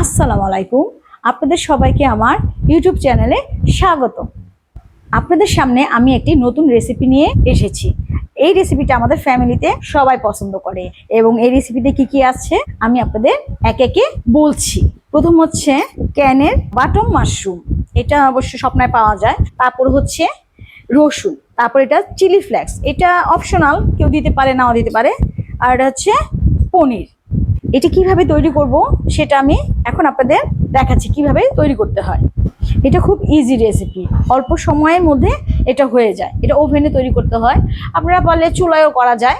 আসসালামু আলাইকুম। আপনাদের সবাইকে আমার ইউটিউব চ্যানেলে স্বাগত। আপনাদের সামনে আমি একটি নতুন রেসিপি নিয়ে এসেছি। এই রেসিপিটা আমাদের ফ্যামিলিতে সবাই পছন্দ করে এবং এই রেসিপিতে কি কি আছে আমি আপনাদের এক একে বলছি। প্রথম হচ্ছে ক্যানের বাটম মাশরুম। এটা অবশ্য স্বপ্নায় পাওয়া যায়। তারপর হচ্ছে রসুন। তারপর এটা চিলি ফ্লেক্স এটা অপশনাল কেউ দিতে পারে, নাও দিতে পারে। আর এটা হচ্ছে পনির। এটা কীভাবে তৈরি করব সেটা আমি এখন আপনাদের দেখাচ্ছি কীভাবে তৈরি করতে হয়। এটা খুব ইজি রেসিপি অল্প সময়ের মধ্যে এটা হয়ে যায়। এটা ওভেনে তৈরি করতে হয়। আপনারা পারলে চুলায়ও করা যায়।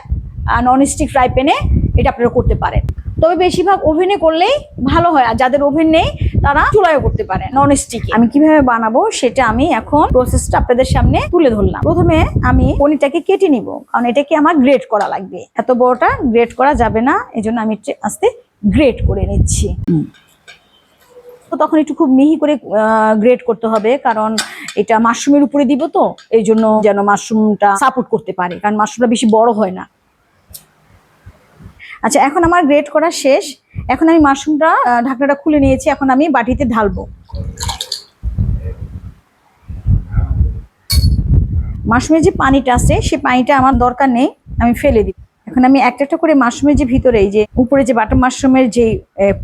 ননস্টিক ফ্রাই প্যানে এটা আপনারা করতে পারেন। তবে বেশিরভাগ ওভেনে করলেই ভালো হয়। আর যাদের ওভেন নেই তারা চুলায়ও করতে পারে। নন ননস্টিক আমি কীভাবে বানাবো সেটা আমি এখন প্রসেসটা আপনাদের সামনে তুলে ধরলাম। প্রথমে আমি পনিরটাকে কেটে নিব, কারণ এটাকে আমার গ্রেট করা লাগবে। এত বড়টা গ্রেট করা যাবে না এই জন্য আমি আস্তে গ্রেট করে নিচ্ছি। তো তখন একটু খুব মিহি করে গ্রেট করতে হবে, কারণ এটা মাশরুমের উপরে দিব তো এই জন্য যেন মাশরুমটা সাপোর্ট করতে পারে, কারণ মাশরুমটা বেশি বড় হয় না। আচ্ছা এখন আমার গ্রেট করা শেষ। এখন আমি মাশরুমটা ঢাকনাটা খুলে নিয়েছি, এখন আমি বাটিতে ঢালবো। মাশরুমের যে পানিটা আছে সেই পানিটা আমার দরকার নেই, আমি ফেলে দিই। এখন আমি একটা একটা করে মাশরুমের যে ভিতরে, এই যে উপরে যে বাটার মাশরুমের যে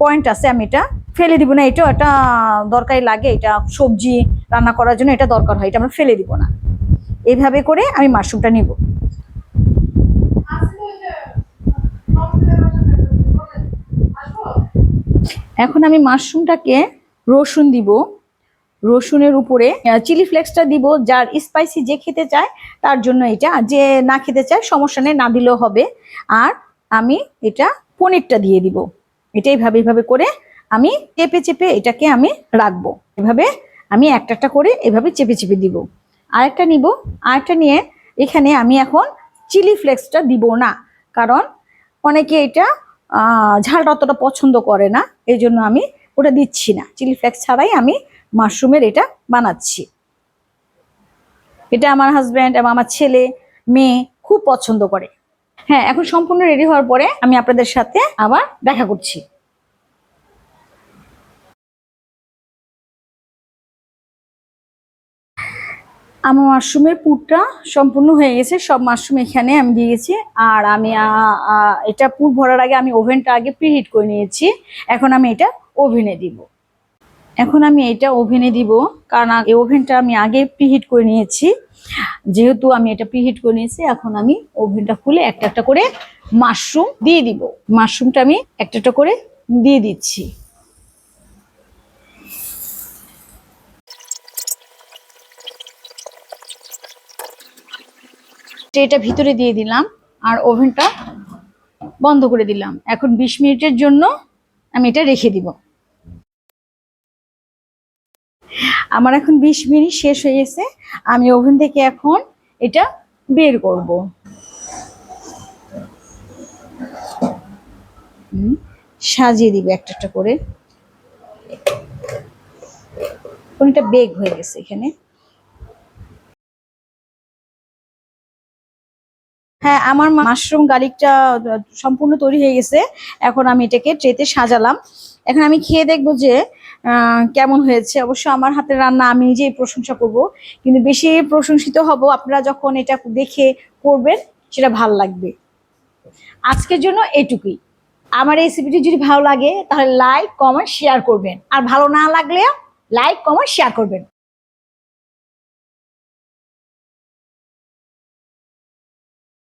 পয়েন্ট আছে, আমি এটা ফেলে দিব না এটা একটা দরকারি লাগে, এটা সবজি রান্না করার জন্য এটা দরকার হয়, এটা আমরা ফেলে দিব না। এইভাবে করে আমি মাশরুমটা নিব। এখন আমি মাশরুমটাকে রসুন দিব। রসুনের উপরে চিলি ফ্লেক্সটা দিব, যার স্পাইসি যে খেতে চায়, তার জন্য এটা। যে না খেতে চায়, সমস্যা নেই, না দিলেও হবে। আর আমি এটা পনিরটা দিয়ে দিব। এটা এইভাবে এইভাবে করে আমি চেপে চেপে এটাকে আমি রাখব। এভাবে আমি একটা একটা করে এভাবে চেপে চেপে দিব। আরেকটা নিব। আরেকটা নিয়ে এখানে আমি এখন চিলি ফ্লেক্সটা দিব না। কারণ অনেকে এটা ঝালটা অতটা পছন্দ করে না এই জন্য আমি ওটা দিচ্ছি না। চিলি ফ্লেক্স ছাড়াই আমি মাশরুমের এটা বানাচ্ছি। এটা আমার হাজব্যান্ড এবং আমার ছেলে, মেয়ে খুব পছন্দ করে। হ্যাঁ এখন সম্পূর্ণ রেডি হওয়ার পরে আমি আপনাদের সাথে আবার দেখা করছি। আমার মাশরুমের পুরটা সম্পূর্ণ হয়ে গেছে, সব মাশরুম এখানে আমি দিয়েছি। আর আমি এটা পুর ভরার আগে আমি ওভেনটা আগে প্রিহিট করে নিয়েছি। এখন আমি এটা ওভেনে দিব। এখন আমি এটা ওভেনে দিব, কারণ এই ওভেনটা আমি আগে প্রিহিট করে নিয়েছি। যেহেতু আমি এটা প্রিহিট করে নিয়েছি, এখন আমি ওভেনটা খুলে একটা একটা করে মাশরুম দিয়ে দিব। মাশরুমটা আমি একটা একটা করে দিয়ে দিচ্ছি। এটা ভিতরে দিয়ে দিলাম আর ওভেনটা বন্ধ করে দিলাম। এখন বিশ মিনিটের জন্য আমি এটা রেখে দিব। আমার এখন বিশ মিনিট শেষ হয়ে গেছে। আমি ওভেন থেকে এখন এটা বের করব। সাজিয়ে দিব একটা একটা করে। কোনটা বেগ হয়ে গেছে এখানে। হ্যাঁ আমার মাশরুম গার্লিকটা সম্পূর্ণ তৈরি হয়ে গেছে। এখন আমি এটাকে ট্রেতে সাজালাম। এখন আমি খেয়ে দেখব যে কেমন হয়েছে। অবশ্য আমার হাতের রান্না আমি নিজেই প্রশংসা করব। কিন্তু বেশি প্রশংসিত হব আপনারা যখন এটা দেখে করবেন, সেটা ভালো লাগবে। আজকের জন্য এটুকুই। আমার রেসিপিটি যদি ভালো লাগে, তাহলে লাইক কমেন্ট শেয়ার করবেন। আর ভালো না লাগলে লাইক কমেন্ট শেয়ার করবেন।